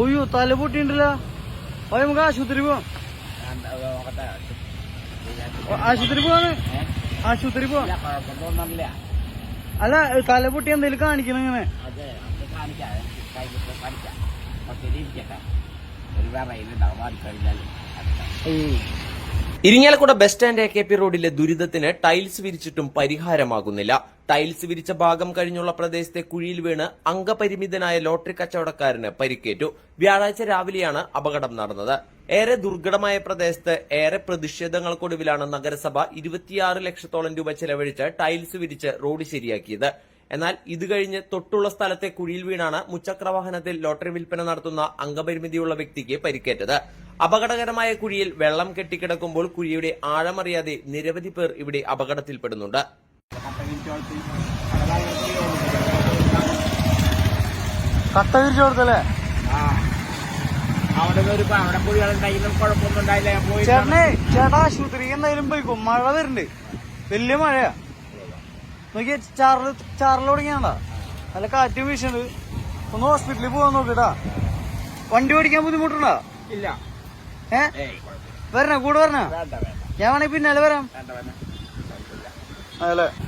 ഒയ്യോ തല പൊട്ടിണ്ടല്ലോ അപ്പൊ നമുക്ക് ആശുപത്രി പോവാം. ആശുപത്രി പോവാണ്? ആശുപത്രി പോവാം. അല്ല തല പൊട്ടി എന്തെങ്കിലും കാണിക്കണം ഇങ്ങനെ. അതെ ഒരു വേറെ ഇതുണ്ടാവും മാറി കഴിഞ്ഞാൽ Irinjalakuda bus stand A K P റോഡിലെ ദുരിതത്തിന് ടൈൽസ് വിരിച്ചിട്ടും പരിഹാരമാകുന്നില്ല. ടൈൽസ് വിരിച്ച ഭാഗം കഴിഞ്ഞുള്ള പ്രദേശത്തെ കുഴിയിൽ വീണ് അംഗപരിമിതനായ ലോട്ടറി കച്ചവടക്കാരന് പരിക്കേറ്റു. വ്യാഴാഴ്ച രാവിലെയാണ് അപകടം നടന്നത്. ഏറെ ദുർഘടമായ പ്രദേശത്ത് ഏറെ പ്രതിഷേധങ്ങൾക്കൊടുവിലാണ് നഗരസഭ ഇരുപത്തിയാറ് ലക്ഷത്തോളം രൂപ ചെലവഴിച്ച് ടൈൽസ് വിരിച്ച് റോഡ് ശരിയാക്കിയത്. എന്നാൽ ഇത് കഴിഞ്ഞ് തൊട്ടുള്ള സ്ഥലത്തെ കുഴിയിൽ വീണാണ് മുച്ചക്രവാഹനത്തിൽ ലോട്ടറി വിൽപ്പന നടത്തുന്ന അംഗപരിമിതിയുള്ള വ്യക്തിക്ക് പരിക്കേറ്റത്. അപകടകരമായ കുഴിയിൽ വെള്ളം കെട്ടിക്കിടക്കുമ്പോൾ കുഴിയുടെ ആഴമറിയാതെ നിരവധി പേർ ഇവിടെ അപകടത്തിൽപ്പെടുന്നുണ്ട്. കട്ട വിരിച്ചു കൊടുത്തല്ലേ ചേട്ടനെ ചേട്ടാ ആശുപത്രിക്ക് എന്തായാലും പോയിക്കും? മഴ വരുന്നുണ്ട്. വലിയ മഴയാ. നോക്കിയ ചാറിൽ ചാറിൽ തുടങ്ങിയാണ്ടാ നല്ല കാറ്റും വീശുണ്ട് ഒന്ന് ഹോസ്പിറ്റലിൽ പോവാൻ നോക്കിട്ടാ വണ്ടി ഓടിക്കാൻ ബുദ്ധിമുട്ടുണ്ടോ? ഇല്ല. ഏ? വരണ? കൂടെ വരണ? ഞാൻ വേണമെങ്കിൽ പിന്നാലെ വരാം? അതല്ലേ